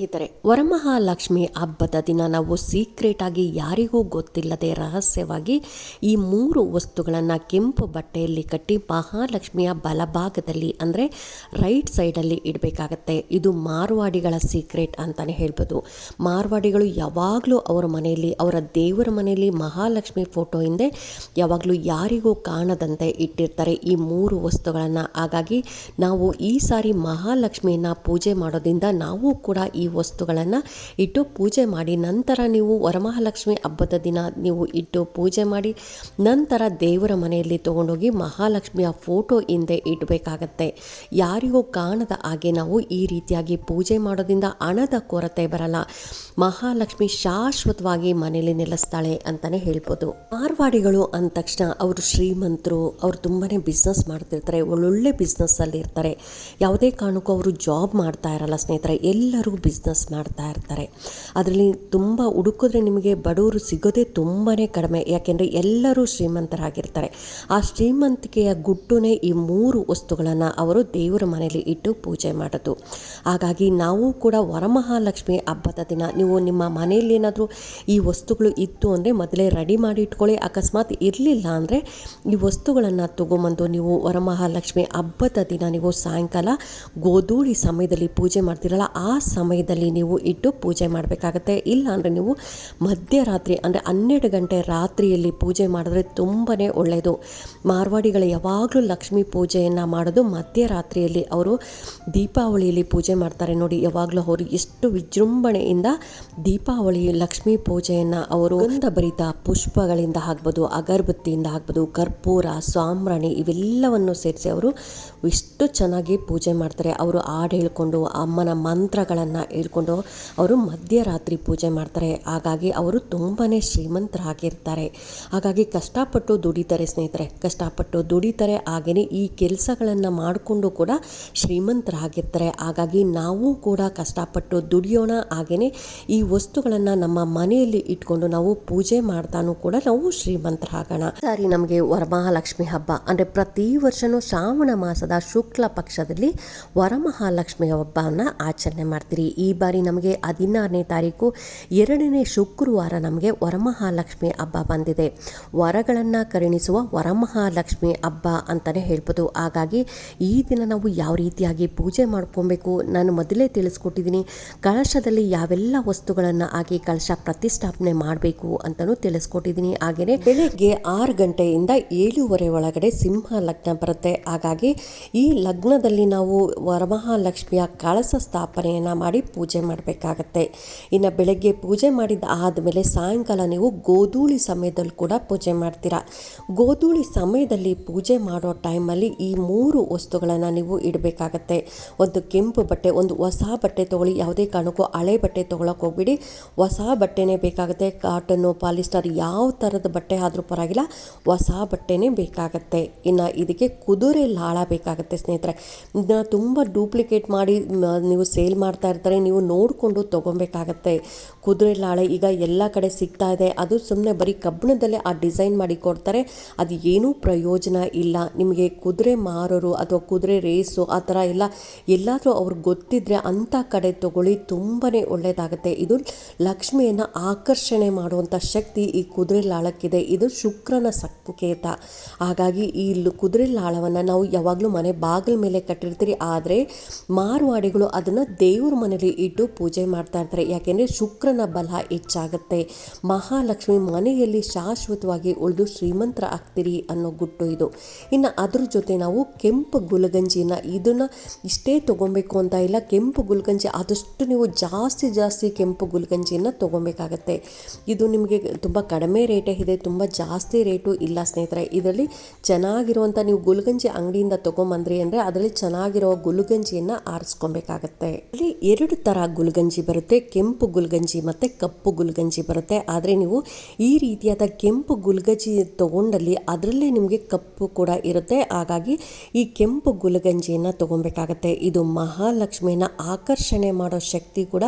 ಸ್ನೇಹಿತರೆ, ವರಮಹಾಲಕ್ಷ್ಮಿ ಹಬ್ಬದ ದಿನ ನಾವು ಸೀಕ್ರೆಟ್ ಆಗಿ ಯಾರಿಗೂ ಗೊತ್ತಿಲ್ಲದೆ ರಹಸ್ಯವಾಗಿ ಈ ಮೂರು ವಸ್ತುಗಳನ್ನು ಕೆಂಪು ಬಟ್ಟೆಯಲ್ಲಿ ಕಟ್ಟಿ ಮಹಾಲಕ್ಷ್ಮಿಯ ಬಲಭಾಗದಲ್ಲಿ ಅಂದರೆ ರೈಟ್ ಸೈಡಲ್ಲಿ ಇಡಬೇಕಾಗತ್ತೆ. ಇದು ಮಾರ್ವಾಡಿಗಳ ಸೀಕ್ರೆಟ್ ಅಂತಲೇ ಹೇಳ್ಬೋದು. ಮಾರ್ವಾಡಿಗಳು ಯಾವಾಗಲೂ ಅವರ ಮನೆಯಲ್ಲಿ, ಅವರ ದೇವರ ಮನೆಯಲ್ಲಿ ಮಹಾಲಕ್ಷ್ಮಿ ಫೋಟೋ ಹಿಂದೆ ಯಾವಾಗಲೂ ಯಾರಿಗೂ ಕಾಣದಂತೆ ಇಟ್ಟಿರ್ತಾರೆ ಈ ಮೂರು ವಸ್ತುಗಳನ್ನು. ಹಾಗಾಗಿ ನಾವು ಈ ಸಾರಿ ಮಹಾಲಕ್ಷ್ಮಿಯನ್ನು ಪೂಜೆ ಮಾಡೋದ್ರಿಂದ ನಾವು ಕೂಡ ಈ ವಸ್ತುಗಳನ್ನು ಇಟ್ಟು ಪೂಜೆ ಮಾಡಿ. ನಂತರ ನೀವು ವರಮಹಾಲಕ್ಷ್ಮಿ ಹಬ್ಬದ ದಿನ ನೀವು ಇಟ್ಟು ಪೂಜೆ ಮಾಡಿ. ನಂತರ ದೇವರ ಮನೆಯಲ್ಲಿ ತೊಗೊಂಡೋಗಿ ಮಹಾಲಕ್ಷ್ಮಿಯ ಫೋಟೋ ಹಿಂದೆ ಇಡಬೇಕಾಗತ್ತೆ. ಯಾರಿಗೂ ಕಾಣದ ಹಾಗೆ ನಾವು ಈ ರೀತಿಯಾಗಿ ಪೂಜೆ ಮಾಡೋದ್ರಿಂದ ಹಣದ ಕೊರತೆ ಬರಲ್ಲ. ಮಹಾಲಕ್ಷ್ಮಿ ಶಾಶ್ವತವಾಗಿ ಮನೆಯಲ್ಲಿ ನೆಲೆಸ್ತಾಳೆ ಅಂತಲೇ ಹೇಳ್ಬೋದು. ಮಾರ್ವಾಡಿಗಳು ಅಂದ ತಕ್ಷಣ ಅವರು ಶ್ರೀಮಂತರು, ಅವರು ತುಂಬಾ ಬಿಸ್ನೆಸ್ ಮಾಡ್ತಿರ್ತಾರೆ, ಒಳ್ಳೊಳ್ಳೆ ಬಿಸ್ನೆಸ್ಸಲ್ಲಿ ಇರ್ತಾರೆ. ಯಾವುದೇ ಕಾರಣಕ್ಕೂ ಅವರು ಜಾಬ್ ಮಾಡ್ತಾ ಇರಲ್ಲ ಸ್ನೇಹಿತರೆ, ಎಲ್ಲರೂ ಬಿಸ್ನೆಸ್ ಮಾಡ್ತಾ ಇರ್ತಾರೆ. ಅದರಲ್ಲಿ ತುಂಬ ಹುಡುಕಿದ್ರೆ ನಿಮಗೆ ಬಡವರು ಸಿಗೋದೇ ತುಂಬಾ ಕಡಿಮೆ. ಯಾಕೆಂದರೆ ಎಲ್ಲರೂ ಶ್ರೀಮಂತರಾಗಿರ್ತಾರೆ. ಆ ಶ್ರೀಮಂತಿಕೆಯ ಗುಟ್ಟುನೇ ಈ ಮೂರು ವಸ್ತುಗಳನ್ನು ಅವರು ದೇವರ ಮನೆಯಲ್ಲಿ ಇಟ್ಟು ಪೂಜೆ ಮಾಡೋದು. ಹಾಗಾಗಿ ನಾವು ಕೂಡ ವರಮಹಾಲಕ್ಷ್ಮಿ ಹಬ್ಬದ ದಿನ ನೀವು ನಿಮ್ಮ ಮನೆಯಲ್ಲಿ ಏನಾದರೂ ಈ ವಸ್ತುಗಳು ಇತ್ತು ಅಂದರೆ ಮೊದಲೇ ರೆಡಿ ಮಾಡಿ ಇಟ್ಕೊಳ್ಳಿ. ಅಕಸ್ಮಾತ್ ಇರಲಿಲ್ಲ ಅಂದರೆ ಈ ವಸ್ತುಗಳನ್ನು ತೊಗೊಂಬಂದು ನೀವು ವರಮಹಾಲಕ್ಷ್ಮಿ ಹಬ್ಬದ ದಿನ ನೀವು ಸಾಯಂಕಾಲ ಗೋಧೂಳಿ ಸಮಯದಲ್ಲಿ ಪೂಜೆ ಮಾಡ್ತಿರಲ್ಲ, ಆ ಸಮಯದಲ್ಲಿ ನೀವು ಇಟ್ಟು ಪೂಜೆ ಮಾಡಬೇಕಾಗತ್ತೆ. ಇಲ್ಲ ಅಂದರೆ ನೀವು ಮಧ್ಯರಾತ್ರಿ, ಅಂದರೆ ಹನ್ನೆರಡು ಗಂಟೆ ರಾತ್ರಿಯಲ್ಲಿ ಪೂಜೆ ಮಾಡಿದ್ರೆ ತುಂಬಾ ಒಳ್ಳೆಯದು ಮಾರ್ವಾಡಿಗಳು ಯಾವಾಗಲೂ ಲಕ್ಷ್ಮೀ ಪೂಜೆಯನ್ನು ಮಾಡೋದು ಮಧ್ಯರಾತ್ರಿಯಲ್ಲಿ. ಅವರು ದೀಪಾವಳಿಯಲ್ಲಿ ಪೂಜೆ ಮಾಡ್ತಾರೆ ನೋಡಿ, ಯಾವಾಗಲೂ ಅವರು ಎಷ್ಟು ವಿಜೃಂಭಣೆಯಿಂದ ದೀಪಾವಳಿ, ಲಕ್ಷ್ಮೀ ಪೂಜೆಯನ್ನು ಅವರು ಗಂಧಭರಿತ ಪುಷ್ಪಗಳಿಂದ ಆಗ್ಬೋದು, ಅಗರಬತ್ತಿಯಿಂದ ಆಗ್ಬೋದು, ಕರ್ಪೂರ, ಸಾಂಬ್ರಾಣಿ ಇವೆಲ್ಲವನ್ನು ಸೇರಿಸಿ ಅವರು ಎಷ್ಟು ಚೆನ್ನಾಗಿ ಪೂಜೆ ಮಾಡ್ತಾರೆ. ಅವರು ಹಾಡು ಹೇಳ್ಕೊಂಡು ಅಮ್ಮನ ಮಂತ್ರಗಳನ್ನು ಹೇಳ್ಕೊಂಡು ಅವರು ಮಧ್ಯರಾತ್ರಿ ಪೂಜೆ ಮಾಡ್ತಾರೆ. ಹಾಗಾಗಿ ಅವರು ತುಂಬಾ ಶ್ರೀಮಂತರಾಗಿರ್ತಾರೆ. ಹಾಗಾಗಿ ಕಷ್ಟಪಟ್ಟು ದುಡಿತಾರೆ ಸ್ನೇಹಿತರೆ, ಕಷ್ಟಪಟ್ಟು ದುಡಿತಾರೆ. ಹಾಗೆಯೇ ಈ ಕೆಲಸಗಳನ್ನು ಮಾಡಿಕೊಂಡು ಕೂಡ ಶ್ರೀಮಂತರಾಗಿರ್ತಾರೆ. ಹಾಗಾಗಿ ನಾವು ಕೂಡ ಕಷ್ಟಪಟ್ಟು ದುಡಿಯೋಣ. ಹಾಗೆಯೇ ಈ ವಸ್ತುಗಳನ್ನು ನಮ್ಮ ಮನೆಯಲ್ಲಿ ಇಟ್ಕೊಂಡು ನಾವು ಪೂಜೆ ಮಾಡ್ತಾನೂ ಕೂಡ ನಾವು ಶ್ರೀಮಂತರಾಗೋಣ. ಸಾರಿ ನಮಗೆ ವರಮಹಾಲಕ್ಷ್ಮಿ ಹಬ್ಬ. ಅಂದರೆ ಪ್ರತಿ ವರ್ಷವೂ ಶ್ರಾವಣ ಮಾಸದ ಶುಕ್ಲ ಪಕ್ಷದಲ್ಲಿ ವರಮಹಾಲಕ್ಷ್ಮಿ ಹಬ್ಬವನ್ನು ಆಚರಣೆ ಮಾಡ್ತೀರಿ. ಈ ಬಾರಿ ನಮಗೆ ಹದಿನಾರನೇ ತಾರೀಕು, ಎರಡನೇ ಶುಕ್ರವಾರ ನಮಗೆ ವರಮಹಾಲಕ್ಷ್ಮಿ ಹಬ್ಬ ಬಂದಿದೆ. ವರಗಳನ್ನು ಕರುಣಿಸುವ ವರಮಹಾಲಕ್ಷ್ಮಿ ಹಬ್ಬ ಅಂತಲೇ ಹೇಳ್ಬೋದು. ಹಾಗಾಗಿ ಈ ದಿನ ನಾವು ಯಾವ ರೀತಿಯಾಗಿ ಪೂಜೆ ಮಾಡ್ಕೊಬೇಕು ನಾನು ಮೊದಲೇ ತಿಳಿಸ್ಕೊಟ್ಟಿದ್ದೀನಿ. ಕಳಶದಲ್ಲಿ ಯಾವೆಲ್ಲ ವಸ್ತುಗಳನ್ನು ಹಾಕಿ ಕಳಶ ಪ್ರತಿಷ್ಠಾಪನೆ ಮಾಡಬೇಕು ಅಂತಲೂ ತಿಳಿಸ್ಕೊಟ್ಟಿದ್ದೀನಿ. ಹಾಗೆಯೇ ಬೆಳಗ್ಗೆ ಆರು ಗಂಟೆಯಿಂದ ಏಳುವರೆ ಒಳಗಡೆ ಸಿಂಹ ಲಗ್ನ ಬರುತ್ತೆ. ಹಾಗಾಗಿ ಈ ಲಗ್ನದಲ್ಲಿ ನಾವು ವರಮಹಾಲಕ್ಷ್ಮಿಯ ಕಳಸ ಸ್ಥಾಪನೆಯನ್ನು ಮಾಡಿ ಪೂಜೆ ಮಾಡಬೇಕಾಗತ್ತೆ. ಇನ್ನು ಬೆಳಗ್ಗೆ ಪೂಜೆ ಮಾಡಿದ ಆದಮೇಲೆ ಸಾಯಂಕಾಲ ನೀವು ಗೋಧೂಳಿ ಸಮಯದಲ್ಲಿ ಕೂಡ ಪೂಜೆ ಮಾಡ್ತೀರಾ. ಗೋಧೂಳಿ ಸಮಯದಲ್ಲಿ ಪೂಜೆ ಮಾಡೋ ಟೈಮಲ್ಲಿ ಈ ಮೂರು ವಸ್ತುಗಳನ್ನು ನೀವು ಇಡಬೇಕಾಗತ್ತೆ. ಒಂದು ಕೆಂಪು ಬಟ್ಟೆ, ಒಂದು ಹೊಸ ಬಟ್ಟೆ ತೊಗೊಳ್ಳಿ, ಯಾವುದೇ ಕಾರಣಕ್ಕೂ ಹಳೆ ಬಟ್ಟೆ ತೊಗೊಳಕ್ಕೆ ಹೋಗ್ಬಿಡಿ. ಹೊಸ ಬಟ್ಟೆನೇ ಬೇಕಾಗುತ್ತೆ. ಕಾಟನ್ನು ಪಾಲಿಸ್ಟರ್ ಯಾವ ಥರದ ಬಟ್ಟೆ ಆದರೂ ಪರವಾಗಿಲ್ಲ, ಹೊಸ ಬಟ್ಟೆನೇ ಬೇಕಾಗತ್ತೆ. ಇನ್ನು ಇದಕ್ಕೆ ಕುದುರೆ ಲಾಳ ಬೇಕಾಗುತ್ತೆ ಸ್ನೇಹಿತರೆ. ಇದನ್ನ ತುಂಬ ಡೂಪ್ಲಿಕೇಟ್ ಮಾಡಿ ನೀವು ಸೇಲ್ ಮಾಡ್ತಾ ಇರ್ತಾರೆ ನೀವು ನೋಡಿಕೊಂಡು ತೊಗೊಬೇಕಾಗತ್ತೆ. ಕುದುರೆ ಲಾಳೆ ಈಗ ಎಲ್ಲ ಕಡೆ ಸಿಗ್ತಾ ಇದೆ. ಅದು ಸುಮ್ಮನೆ ಬರೀ ಕಬ್ಬಿಣದಲ್ಲೇ ಆ ಡಿಸೈನ್ ಮಾಡಿ ಕೊಡ್ತಾರೆ. ಅದು ಏನೂ ಪ್ರಯೋಜನ ಇಲ್ಲ. ನಿಮಗೆ ಕುದುರೆ ಮಾರೋರು ಅಥವಾ ಕುದುರೆ ರೇಸು ಆ ಥರ ಎಲ್ಲ ಎಲ್ಲಾದರೂ ಅವ್ರಿಗೆ ಗೊತ್ತಿದ್ರೆ ಅಂಥ ಕಡೆ ತಗೊಳ್ಳಿ. ತುಂಬಾ ಒಳ್ಳೆಯದಾಗುತ್ತೆ ಇದು ಲಕ್ಷ್ಮಿಯನ್ನು ಆಕರ್ಷಣೆ ಮಾಡುವಂಥ ಶಕ್ತಿ ಈ ಕುದುರೆ ಲಾಳಕ್ಕಿದೆ ಇದು ಶುಕ್ರನ ಸಂಕೇತ ಹಾಗಾಗಿ ಈ ಕುದುರೆ ಲಾಳವನ್ನು ನಾವು ಯಾವಾಗಲೂ ಮನೆ ಬಾಗಿಲ ಮೇಲೆ ಕಟ್ಟಿರ್ತೀರಿ. ಆದರೆ ಮಾರ್ವಾಡಿಗಳು ಅದನ್ನು ದೇವ್ರ ಮನೇಲಿ ಇಟ್ಟು ಪೂಜೆ ಮಾಡ್ತಾ ಇರ್ತಾರೆ. ಯಾಕೆಂದರೆ ಶುಕ್ರನ ಬಲ ಹೆಚ್ಚಾಗುತ್ತೆ. ಮಹಾಲಕ್ಷ್ಮಿ ಮನೆಯಲ್ಲಿ ಶಾಶ್ವತವಾಗಿ ಉಳಿದು ಶ್ರೀಮಂತರ ಆಗ್ತೀರಿ ಅನ್ನೋ ಗುಟ್ಟು ಇದು. ಇನ್ನು ಅದ್ರ ಜೊತೆ ನಾವು ಕೆಂಪು ಗುಲಗಂಜಿನ ಇದನ್ನು ಇಷ್ಟೇ ತೊಗೊಬೇಕು ಅಂತ ಇಲ್ಲ. ಕೆಂಪು ಗುಲ್ಗಂಜಿ, ಆದಷ್ಟು ನೀವು ಜಾಸ್ತಿ ಜಾಸ್ತಿ ಕೆಂಪು ಗುಲ್ಗಂಜಿಯನ್ನು ತೊಗೊಬೇಕಾಗತ್ತೆ. ಇದು ನಿಮಗೆ ತುಂಬ ಕಡಿಮೆ ರೇಟೇ ಇದೆ. ತುಂಬ ಜಾಸ್ತಿ ರೇಟು ಇಲ್ಲ ಸ್ನೇಹಿತರೆ. ಇದರಲ್ಲಿ ಚೆನ್ನಾಗಿರುವಂಥ ನೀವು ಗುಲ್ಗಂಜಿ ಅಂಗಡಿಯಿಂದ ತೊಗೊಂಬಂದ್ರಿ ಅಂದರೆ ಅದರಲ್ಲಿ ಚೆನ್ನಾಗಿರೋ ಗುಲ್ಗಂಜಿಯನ್ನು ಆರಿಸ್ಕೊಬೇಕಾಗತ್ತೆ. ಇಲ್ಲಿ ಎರಡು ಥರ ಗುಲ್ಗಂಜಿ ಬರುತ್ತೆ, ಕೆಂಪು ಗುಲ್ಗಂಜಿ ಮತ್ತು ಕಪ್ಪು ಗುಲ್ಗಂಜಿ ಬರುತ್ತೆ. ಆದರೆ ನೀವು ಈ ರೀತಿಯಾದ ಕೆಂಪು ಗುಲ್ಗಂಜಿ ತೊಗೊಂಡಲ್ಲಿ ಅದರಲ್ಲೇ ನಿಮಗೆ ಕಪ್ಪು ಕೂಡ ಇರುತ್ತೆ. ಹಾಗಾಗಿ ಈ ಕೆಂಪು ಗುಲ್ಗಂಜಿಯನ್ನು ತೊಗೊಬೇಕಾಗತ್ತೆ. ಇದು ಮಹಾಲಕ್ಷ್ಮಿನ ಆಕರ್ಷಣೆ ಮಾಡೋ ಶಕ್ತಿ ಕೂಡ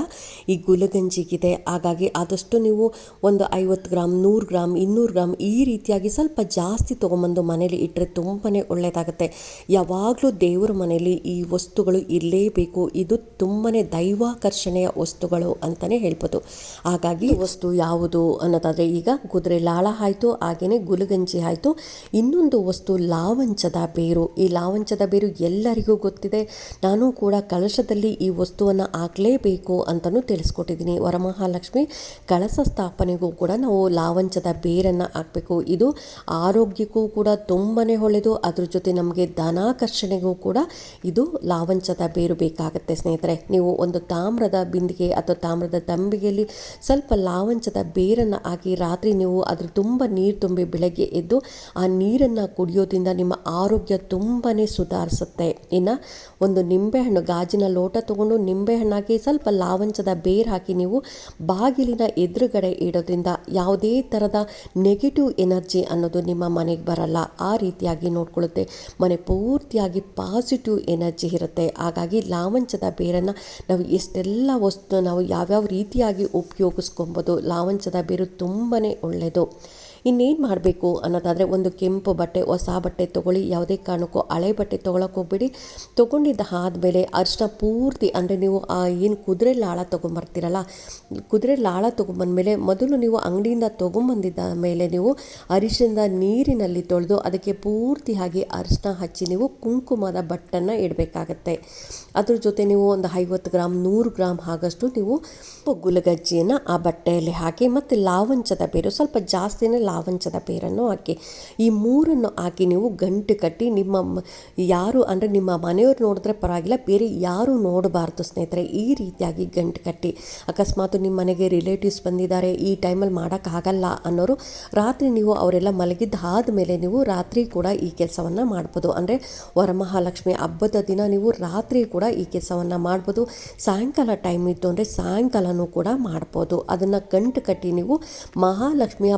ಈ ಗುಲಗಂಜಿಗಿದೆ. ಹಾಗಾಗಿ ಆದಷ್ಟು ನೀವು ಒಂದು ಐವತ್ತು ಗ್ರಾಮ್ ನೂರು ಗ್ರಾಮ್ ಇನ್ನೂರು ಗ್ರಾಮ್ ಈ ರೀತಿಯಾಗಿ ಸ್ವಲ್ಪ ಜಾಸ್ತಿ ತೊಗೊಂಬಂದು ಮನೇಲಿ ಇಟ್ಟರೆ ತುಂಬಾ ಒಳ್ಳೆಯದಾಗುತ್ತೆ ಯಾವಾಗಲೂ ದೇವರ ಮನೆಯಲ್ಲಿ ಈ ವಸ್ತುಗಳು ಇರಲೇಬೇಕು ಇದು ತುಂಬಾ ದೈವಾಕರ್ಷಣೆಯ ವಸ್ತುಗಳು ಅಂತಲೇ ಹೇಳ್ಬೋದು. ಹಾಗಾಗಿ ವಸ್ತು ಯಾವುದು ಅನ್ನೋದಾದರೆ ಈಗ ಕುದುರೆ ಲಾಳ ಆಯಿತು ಹಾಗೆಯೇ ಗುಲಗಂಜಿ ಆಯಿತು. ಇನ್ನೊಂದು ವಸ್ತು ಲಾವಂಚದ ಬೇರು. ಈ ಲಾವಂಚದ ಬೇರು ಎಲ್ಲರಿಗೂ ಗೊತ್ತಿದೆ. ನಾನು ಕೂಡ ಕಳಶದಲ್ಲಿ ಈ ವಸ್ತುವನ್ನು ಹಾಕಲೇಬೇಕು ಅಂತಲೂ ತಿಳಿಸ್ಕೊಟ್ಟಿದ್ದೀನಿ. ವರಮಹಾಲಕ್ಷ್ಮಿ ಕಳಸ ಸ್ಥಾಪನೆಗೂ ಕೂಡ ನಾವು ಲಾವಂಚದ ಬೇರನ್ನು ಹಾಕಬೇಕು. ಇದು ಆರೋಗ್ಯಕ್ಕೂ ಕೂಡ ತುಂಬಾ ಒಳ್ಳೆಯದು. ಅದ್ರ ಜೊತೆ ನಮಗೆ ಧನಾಕರ್ಷಣೆಗೂ ಕೂಡ ಇದು ಲಾವಂಚದ ಬೇರು ಬೇಕಾಗುತ್ತೆ ಸ್ನೇಹಿತರೆ. ನೀವು ಒಂದು ತಾಮ್ರದ ಬಿಂದಿಗೆ ಅಥವಾ ತಾಮ್ರದ ತಂಬಿಗೆಯಲ್ಲಿ ಸ್ವಲ್ಪ ಲಾವಂಚದ ಬೇರನ್ನು ಹಾಕಿ ರಾತ್ರಿ ನೀವು ಅದ್ರ ತುಂಬ ನೀರು ತುಂಬಿ ಬೆಳಗ್ಗೆ ಎದ್ದು ಆ ನೀರನ್ನು ಕುಡಿಯೋದ್ರಿಂದ ನಿಮ್ಮ ಆರೋಗ್ಯ ತುಂಬಾ ಸುಧಾರಿಸುತ್ತೆ. ಇನ್ನು ಒಂದು ನಿಂಬೆಹಣ್ಣು, ಗಾಜಿನ ಲೋಟ ತೊಗೊಂಡು ನಿಂಬೆಹಣ್ಣಾಗಿ ಸ್ವಲ್ಪ ಲಾವಂಚದ ಬೇರು ಹಾಕಿ ನೀವು ಬಾಗಿಲಿನ ಎದುರುಗಡೆ ಇಡೋದ್ರಿಂದ ಯಾವುದೇ ಥರದ ನೆಗೆಟಿವ್ ಎನರ್ಜಿ ಅನ್ನೋದು ನಿಮ್ಮ ಮನೆಗೆ ಬರಲ್ಲ. ಆ ರೀತಿಯಾಗಿ ನೋಡ್ಕೊಳ್ಳುತ್ತೆ. ಮನೆ ಪೂರ್ತಿಯಾಗಿ ಪಾಸಿಟಿವ್ ಎನರ್ಜಿ ಇರುತ್ತೆ. ಹಾಗಾಗಿ ಲಾವಂಚದ ಬೇರನ್ನು ನಾವು ಎಷ್ಟೆಲ್ಲ ವಸ್ತು ನಾವು ಯಾವ್ಯಾವ ರೀತಿಯಾಗಿ ಉಪಯೋಗಿಸ್ಕೊಬೋದು ಲಾವಂಚದ ಬೇರು ತುಂಬಾ ಒಳ್ಳೆಯದು. ಇನ್ನೇನು ಮಾಡಬೇಕು ಅನ್ನೋದಾದರೆ ಒಂದು ಕೆಂಪು ಬಟ್ಟೆ, ಹೊಸ ಬಟ್ಟೆ ತೊಗೊಳ್ಳಿ, ಯಾವುದೇ ಕಾರಣಕ್ಕೂ ಹಳೆ ಬಟ್ಟೆ ತೊಗೊಳಕ್ಕೆ ಹೋಗ್ಬೇಡಿ. ತೊಗೊಂಡಿದ್ದ ಆದಮೇಲೆ ಅರಿಶಿನ ಪೂರ್ತಿ, ಅಂದರೆ ನೀವು ಆ ಏನು ಕುದುರೆ ಲಾಳ ತೊಗೊಂಬರ್ತೀರಲ್ಲ, ಕುದುರೆ ಲಾಳ ತೊಗೊಂಬಂದಮೇಲೆ ಮೊದಲು ನೀವು ಅಂಗಡಿಯಿಂದ ತೊಗೊಂಬಂದಿದ್ದ ಮೇಲೆ ನೀವು ಅರಿಶಿನದ ನೀರಿನಲ್ಲಿ ತೊಳೆದು ಅದಕ್ಕೆ ಪೂರ್ತಿಯಾಗಿ ಅರಿಶಿನ ಹಚ್ಚಿ ನೀವು ಕುಂಕುಮದ ಬಟ್ಟನ್ನು ಇಡಬೇಕಾಗತ್ತೆ. ಅದ್ರ ಜೊತೆ ನೀವು ಒಂದು ಐವತ್ತು ಗ್ರಾಮ್ ನೂರು ಗ್ರಾಮ್ ಆಗಷ್ಟು ನೀವು ಗುಲಗಜ್ಜಿಯನ್ನು ಆ ಬಟ್ಟೆಯಲ್ಲಿ ಹಾಕಿ ಮತ್ತು ಲಾವಂಚದ ಬೇರು ಸ್ವಲ್ಪ ಜಾಸ್ತಿನೇ ಲಾವಂಚದ ಪೇರನ್ನು ಹಾಕಿ. ಈ ಮೂರನ್ನು ಹಾಕಿ ನೀವು ಗಂಟು ಕಟ್ಟಿ ನಿಮ್ಮ ಯಾರು ಅಂದರೆ ನಿಮ್ಮ ಮನೆಯವ್ರು ನೋಡಿದ್ರೆ ಪರವಾಗಿಲ್ಲ, ಬೇರೆ ಯಾರು ನೋಡಬಾರ್ದು ಸ್ನೇಹಿತರೆ, ಈ ರೀತಿಯಾಗಿ ಗಂಟು ಕಟ್ಟಿ. ಅಕಸ್ಮಾತ್ ನಿಮ್ಮ ಮನೆಗೆ ರಿಲೇಟಿವ್ಸ್ ಬಂದಿದ್ದಾರೆ, ಈ ಟೈಮಲ್ಲಿ ಮಾಡೋಕ್ಕಾಗಲ್ಲ ಅನ್ನೋರು, ರಾತ್ರಿ ನೀವು ಅವರೆಲ್ಲ ಮಲಗಿದ್ದಾದ ಮೇಲೆ ನೀವು ರಾತ್ರಿ ಕೂಡ ಈ ಕೆಲಸವನ್ನು ಮಾಡ್ಬೋದು. ಅಂದರೆ ವರಮಹಾಲಕ್ಷ್ಮಿ ಹಬ್ಬದ ದಿನ ನೀವು ರಾತ್ರಿ ಕೂಡ ಈ ಕೆಲಸವನ್ನು ಮಾಡ್ಬೋದು. ಸಾಯಂಕಾಲ ಟೈಮ್ ಇತ್ತು ಅಂದರೆ ಸಾಯಂಕಾಲನೂ ಕೂಡ ಮಾಡ್ಬೋದು. ಅದನ್ನು ಗಂಟು ಕಟ್ಟಿ ನೀವು ಮಹಾಲಕ್ಷ್ಮಿಯ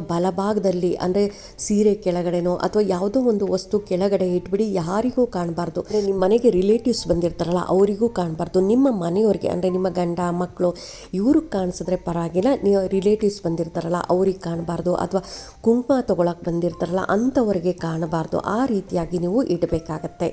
ಬಲಭಾಗದಲ್ಲಿ ಅಂದರೆ ಸೀರೆ ಕೆಳಗಡೆನೋ ಅಥವಾ ಯಾವುದೋ ಒಂದು ವಸ್ತು ಕೆಳಗಡೆ ಇಟ್ಬಿಡಿ, ಯಾರಿಗೂ ಕಾಣಬಾರ್ದು. ಅಂದರೆ ನಿಮ್ಮ ಮನೆಗೆ ರಿಲೇಟಿವ್ಸ್ ಬಂದಿರ್ತಾರಲ್ಲ, ಅವರಿಗೂ ಕಾಣಬಾರ್ದು. ನಿಮ್ಮ ಮನೆಯವ್ರಿಗೆ, ಅಂದರೆ ನಿಮ್ಮ ಗಂಡ ಮಕ್ಕಳು ಇವ್ರಿಗೆ ಕಾಣಿಸಿದ್ರೆ ಪರವಾಗಿಲ್ಲ. ನೀವು ರಿಲೇಟಿವ್ಸ್ ಬಂದಿರ್ತಾರಲ್ಲ, ಅವ್ರಿಗೆ ಕಾಣಬಾರ್ದು. ಅಥವಾ ಕುಂಕುಮ ತೊಗೊಳಕ್ಕೆ ಬಂದಿರ್ತಾರಲ್ಲ ಅಂಥವ್ರಿಗೆ ಕಾಣಬಾರ್ದು. ಆ ರೀತಿಯಾಗಿ ನೀವು ಇಡಬೇಕಾಗತ್ತೆ.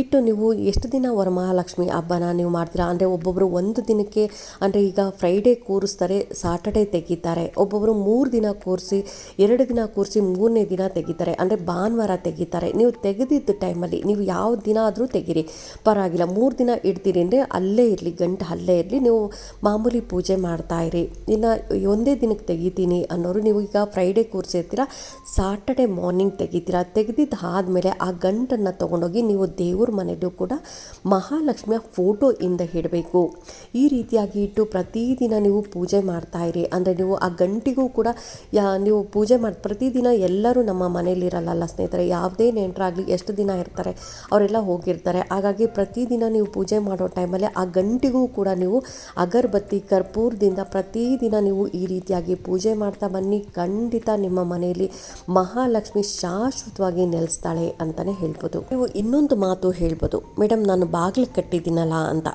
ಇಟ್ಟು ನೀವು ಎಷ್ಟು ದಿನ ವರಮಹಾಲಕ್ಷ್ಮಿ ಹಬ್ಬನ ನೀವು ಮಾಡ್ತೀರಾ? ಅಂದರೆ ಒಬ್ಬೊಬ್ಬರು ಒಂದು ದಿನಕ್ಕೆ, ಅಂದರೆ ಈಗ ಫ್ರೈಡೇ ಕೂರಿಸ್ತಾರೆ ಸಾಟರ್ಡೆ ತೆಗಿತಾರೆ. ಒಬ್ಬೊಬ್ಬರು ಮೂರು ದಿನ ಕೂರಿಸಿ, ಎರಡು ಕೂರಿಸಿ ಮೂರನೇ ದಿನ ತೆಗಿತಾರೆ, ಅಂದರೆ ಭಾನುವಾರ ತೆಗಿತಾರೆ. ನೀವು ತೆಗೆದಿದ್ದ ಟೈಮಲ್ಲಿ ನೀವು ಯಾವ ದಿನ ಆದರೂ ತೆಗೀರಿ. ಪರವಾಗಿಲ್ಲ, ಮೂರು ದಿನ ಇಡ್ತೀರಿ ಅಂದರೆ ಅಲ್ಲೇ ಇರಲಿ, ಗಂಟು ಅಲ್ಲೇ ಇರಲಿ, ನೀವು ಮಾಮೂಲಿ ಪೂಜೆ ಮಾಡ್ತಾ ಇರಿ. ಇನ್ನು ಒಂದೇ ದಿನಕ್ಕೆ ತೆಗಿತೀನಿ ಅನ್ನೋರು, ನೀವು ಈಗ ಫ್ರೈಡೇ ಕೂರಿಸಿರ್ತೀರ ಸಾಟರ್ಡೆ ಮಾರ್ನಿಂಗ್ ತೆಗಿತೀರ. ತೆಗೆದಿದ್ದು ಆದಮೇಲೆ ಆ ಗಂಟನ್ನು ತೊಗೊಂಡೋಗಿ ನೀವು ದೇವ್ರ ಮನೆಯಲ್ಲೂ ಕೂಡ ಮಹಾಲಕ್ಷ್ಮಿಯ ಫೋಟೋ ಇಂದ ಇಡಬೇಕು. ಈ ರೀತಿಯಾಗಿ ಇಟ್ಟು ಪ್ರತಿದಿನ ನೀವು ಪೂಜೆ ಮಾಡ್ತಾ ಇರಿ. ಅಂದರೆ ನೀವು ಆ ಗಂಟಿಗೂ ಕೂಡ ಯಾ, ನೀವು ಪೂಜೆ ಮಾಡಿ ಪ್ರತಿದಿನ ಎಲ್ಲರೂ ನಮ್ಮ ಮನೆಯಲ್ಲಿರಲ್ಲ ಸ್ನೇಹಿತರೆ, ಯಾವುದೇ ನೆಂಟರಾಗಲಿ ಎಷ್ಟು ದಿನ ಇರ್ತಾರೆ, ಅವರೆಲ್ಲ ಹೋಗಿರ್ತಾರೆ. ಹಾಗಾಗಿ ಪ್ರತಿದಿನ ನೀವು ಪೂಜೆ ಮಾಡೋ ಟೈಮಲ್ಲಿ ಆ ಗಂಟಿಗೂ ಕೂಡ ನೀವು ಅಗರಬತ್ತಿ, ಕರ್ಪೂರದಿಂದ ಪ್ರತಿದಿನ ನೀವು ಈ ರೀತಿಯಾಗಿ ಪೂಜೆ ಮಾಡ್ತಾ ಬನ್ನಿ. ಖಂಡಿತ ನಿಮ್ಮ ಮನೆಯಲ್ಲಿ ಮಹಾಲಕ್ಷ್ಮಿ ಶಾಶ್ವತವಾಗಿ ನೆಲೆಸ್ತಾಳೆ ಅಂತಲೇ ಹೇಳ್ಬೋದು. ನೀವು ಇನ್ನೊಂದು ಮಾತು ಹೇಳ್ಬೋದು. ಮೇಡಮ್ ನಾನು ಬಾಗಿಲು ಕಟ್ಟಿದ್ದೀನಲ್ಲ ಅಂತ.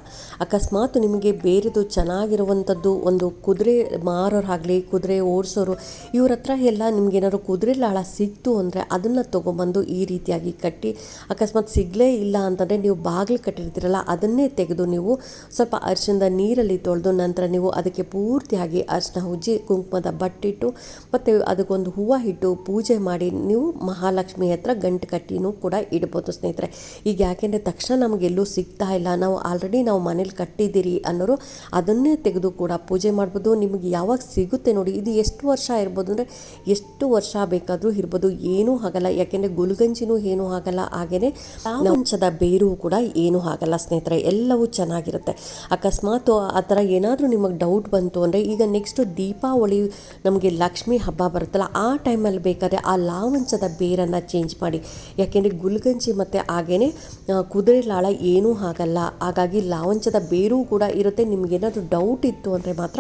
ಅಕಸ್ಮಾತ್ ನಿಮಗೆ ಬೇರೆದು ಚೆನ್ನಾಗಿರುವಂಥದ್ದು ಒಂದು ಕುದುರೆ ಮಾರೋರಾಗಲಿ, ಕುದುರೆ ಓಡಿಸೋರು, ಇವ್ರ ಹತ್ರ ಎಲ್ಲ ನಿಮ್ಗೇನಾದ್ರು ಕುದುರೆ ಲಾಳ ಸಿಕ್ತು ಅಂದರೆ ಅದನ್ನು ತೊಗೊಂಬಂದು ಈ ರೀತಿಯಾಗಿ ಕಟ್ಟಿ, ಅಕಸ್ಮಾತ್ ಸಿಗಲೇ ಇಲ್ಲ ಅಂತಂದರೆ ನೀವು ಬಾಗಿಲು ಕಟ್ಟಿರ್ತೀರಲ್ಲ, ಅದನ್ನೇ ತೆಗೆದು ನೀವು ಸ್ವಲ್ಪ ಅರಿಶಿಣದ ನೀರಲ್ಲಿ ತೊಳೆದು ನಂತರ ನೀವು ಅದಕ್ಕೆ ಪೂರ್ತಿಯಾಗಿ ಅರಿಶಿನ ಉಜ್ಜಿ ಕುಂಕುಮದ ಬಟ್ಟಿಟ್ಟು, ಮತ್ತು ಅದಕ್ಕೊಂದು ಹೂವು ಇಟ್ಟು ಪೂಜೆ ಮಾಡಿ ನೀವು ಮಹಾಲಕ್ಷ್ಮಿ ಹತ್ರ ಗಂಟು ಕಟ್ಟಿನೂ ಕೂಡ ಇಡ್ಬೋದು ಸ್ನೇಹಿತರೆ. ಈಗ ಯಾಕೆಂದರೆ ತಕ್ಷಣ ನಮಗೆಲ್ಲೂ ಸಿಗ್ತಾ ಇಲ್ಲ, ನಾವು ಆಲ್ರೆಡಿ ನಾವು ಮನೇಲಿ ಕಟ್ಟಿದ್ದೀರಿ ಅನ್ನೋರು ಅದನ್ನೇ ತೆಗೆದು ಕೂಡ ಪೂಜೆ ಮಾಡ್ಬೋದು. ನಿಮಗೆ ಯಾವಾಗ ಸಿಗುತ್ತೆ ನೋಡಿ, ಇದು ಎಷ್ಟು ವರ್ಷ ಇರ್ಬೋದು ಅಂದರೆ ಎಷ್ಟು ಎಷ್ಟು ವರ್ಷ ಬೇಕಾದರೂ ಇರ್ಬೋದು. ಏನೂ ಆಗಲ್ಲ. ಯಾಕೆಂದರೆ ಗುಲ್ಗಂಜಿನೂ ಏನೂ ಆಗಲ್ಲ. ಹಾಗೆಯೇ ಲಾವಂಚದ ಬೇರು ಕೂಡ ಏನೂ ಆಗಲ್ಲ ಸ್ನೇಹಿತರೆ. ಎಲ್ಲವೂ ಚೆನ್ನಾಗಿರುತ್ತೆ. ಅಕಸ್ಮಾತ್ ಆ ಥರ ಏನಾದರೂ ನಿಮಗೆ ಡೌಟ್ ಬಂತು ಅಂದರೆ ಈಗ ನೆಕ್ಸ್ಟ್ ದೀಪಾವಳಿ ನಮಗೆ ಲಕ್ಷ್ಮಿ ಹಬ್ಬ ಬರುತ್ತಲ್ಲ, ಆ ಟೈಮಲ್ಲಿ ಬೇಕಾದರೆ ಆ ಲಾವಂಚದ ಬೇರನ್ನು ಚೇಂಜ್ ಮಾಡಿ. ಯಾಕೆಂದರೆ ಗುಲ್ಗಂಜಿ ಮತ್ತು ಹಾಗೇ ಕುದುರೆ ಲಾಳ ಏನೂ ಆಗಲ್ಲ. ಹಾಗಾಗಿ ಲಾವಂಚದ ಬೇರೂ ಕೂಡ ಇರುತ್ತೆ. ನಿಮಗೇನಾದರೂ ಡೌಟ್ ಇತ್ತು ಅಂದರೆ ಮಾತ್ರ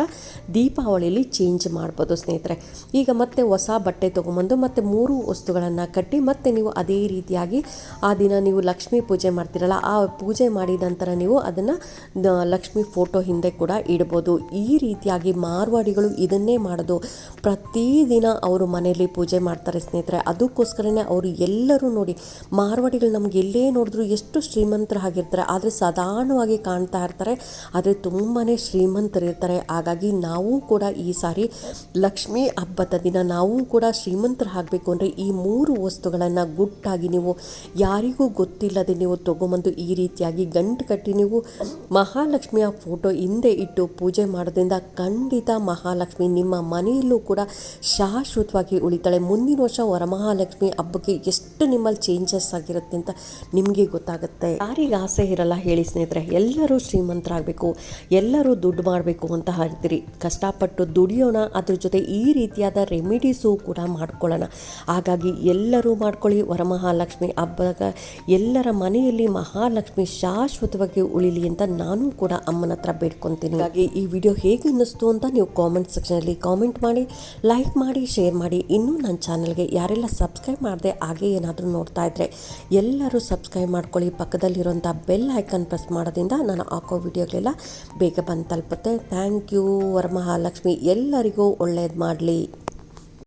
ದೀಪಾವಳಿಯಲ್ಲಿ ಚೇಂಜ್ ಮಾಡ್ಬೋದು ಸ್ನೇಹಿತರೆ. ಈಗ ಮತ್ತೆ ಹೊಸ ಬಟ್ಟೆ ತೊಗೊಂಬಂದು ಮತ್ತು ಮೂರು ವಸ್ತುಗಳನ್ನು ಕಟ್ಟಿ ಮತ್ತೆ ನೀವು ಅದೇ ರೀತಿಯಾಗಿ ಆ ದಿನ ನೀವು ಲಕ್ಷ್ಮೀ ಪೂಜೆ ಮಾಡ್ತಿರಲ್ಲ, ಆ ಪೂಜೆ ಮಾಡಿದ ನಂತರ ನೀವು ಅದನ್ನು ಲಕ್ಷ್ಮಿ ಫೋಟೋ ಹಿಂದೆ ಕೂಡ ಇಡ್ಬೋದು. ಈ ರೀತಿಯಾಗಿ ಮಾರ್ವಾಡಿಗಳು ಇದನ್ನೇ ಮಾಡೋದು. ಪ್ರತಿದಿನ ಅವರು ಮನೆಯಲ್ಲಿ ಪೂಜೆ ಮಾಡ್ತಾರೆ ಸ್ನೇಹಿತರೆ. ಅದಕ್ಕೋಸ್ಕರನೇ ಅವರು ಎಲ್ಲರೂ ನೋಡಿ, ಮಾರ್ವಾಡಿಗಳು ನಮ್ಗೆ ಎಲ್ಲೇ ನೋಡಿದ್ರು ಎಷ್ಟು ಶ್ರೀಮಂತರಾಗಿರ್ತಾರೆ ಆದರೆ ಸಾಧಾರಣವಾಗಿ ಕಾಣ್ತಾ ಇರ್ತಾರೆ. ಆದರೆ ತುಂಬಾ ಶ್ರೀಮಂತರಿರ್ತಾರೆ. ಹಾಗಾಗಿ ನಾವು ಕೂಡ ಈ ಸಾರಿ ಲಕ್ಷ್ಮೀ ಹಬ್ಬದ ದಿನ ನಾವು ಕೂಡ ಶ್ರೀಮಂತರಾಗಬೇಕು ಅಂದರೆ ಈ ಮೂರು ವಸ್ತುಗಳನ್ನು ಗುಟ್ಟಾಗಿ ನೀವು ಯಾರಿಗೂ ಗೊತ್ತಿಲ್ಲದೆ ನೀವು ತಗೊಂಬಂದು ಈ ರೀತಿಯಾಗಿ ಗಂಟು ಕಟ್ಟಿ ನೀವು ಮಹಾಲಕ್ಷ್ಮಿಯ ಫೋಟೋ ಹಿಂದೆ ಇಟ್ಟು ಪೂಜೆ ಮಾಡೋದ್ರಿಂದ ಖಂಡಿತ ಮಹಾಲಕ್ಷ್ಮಿ ನಿಮ್ಮ ಮನೆಯಲ್ಲೂ ಕೂಡ ಶಾಶ್ವತವಾಗಿ ಉಳಿತಾಳೆ. ಮುಂದಿನ ವರ್ಷ ವರಮಹಾಲಕ್ಷ್ಮಿ ಹಬ್ಬಕ್ಕೆ ಎಷ್ಟು ನಿಮ್ಮಲ್ಲಿ ಚೇಂಜಸ್ ಆಗಿರುತ್ತೆ ಅಂತ ನಿಮಗೆ ಗೊತ್ತಾಗುತ್ತೆ. ಯಾರಿಗೆ ಆಸೆ ಇರಲ್ಲ ಹೇಳಿ ಸ್ನೇಹಿತರೆ, ಎಲ್ಲರೂ ಶ್ರೀಮಂತರಾಗಬೇಕು, ಎಲ್ಲರೂ ದುಡ್ಡು ಮಾಡಬೇಕು ಅಂತ ಹೇಳ್ತೀರಿ. ಕಷ್ಟಪಟ್ಟು ದುಡಿಯೋಣ, ಅದ್ರ ಜೊತೆ ಈ ರೀತಿಯಾದ ರೆಮಿಡೀಸು ಕೂಡ ಮಾಡ್ಕೊಳ್ಳೋಣ. ಹಾಗಾಗಿ ಎಲ್ಲರೂ ಮಾಡ್ಕೊಳ್ಳಿ. ವರಮಹಾಲಕ್ಷ್ಮಿ ಹಬ್ಬದಾಗ ಎಲ್ಲರ ಮನೆಯಲ್ಲಿ ಮಹಾಲಕ್ಷ್ಮಿ ಶಾಶ್ವತವಾಗಿ ಉಳಿಲಿ ಅಂತ ನಾನು ಕೂಡ ಅಮ್ಮನ ಹತ್ರ ಬೇಡ್ಕೊತೀನಿ. ಹಾಗಾಗಿ ಈ ವಿಡಿಯೋ ಹೇಗೆ ಅನ್ನಿಸ್ತು ಅಂತ ನೀವು ಕಾಮೆಂಟ್ ಸೆಕ್ಷನಲ್ಲಿ ಕಾಮೆಂಟ್ ಮಾಡಿ ಲೈಕ್ ಮಾಡಿ ಶೇರ್ ಮಾಡಿ. ಇನ್ನೂ ನನ್ನ ಚಾನಲ್ಗೆ ಯಾರೆಲ್ಲ ಸಬ್ಸ್ಕ್ರೈಬ್ ಮಾಡಿದೆ ಹಾಗೆ ಏನಾದರೂ ನೋಡ್ತಾ ಇದ್ದರೆ ಎಲ್ಲರೂ ಸಬ್ಸ್ಕ್ರೈಬ್ ಮಾಡ್ಕೊಳ್ಳಿ. ಪಕ್ಕದಲ್ಲಿರುವಂಥ ಬೆಲ್ ಐಕನ್ ಪ್ರೆಸ್ ಮಾಡೋದ್ರಿಂದ ನಾನು ಹಾಕೋ ವಿಡಿಯೋಗಳೆಲ್ಲ ಬೇಗ ಬಂದು ತಲುಪುತ್ತೆ. Thank you Varamahalakshmi. ಎಲ್ಲರಿಗೂ ಒಳ್ಳೇದು ಮಾಡಲಿ.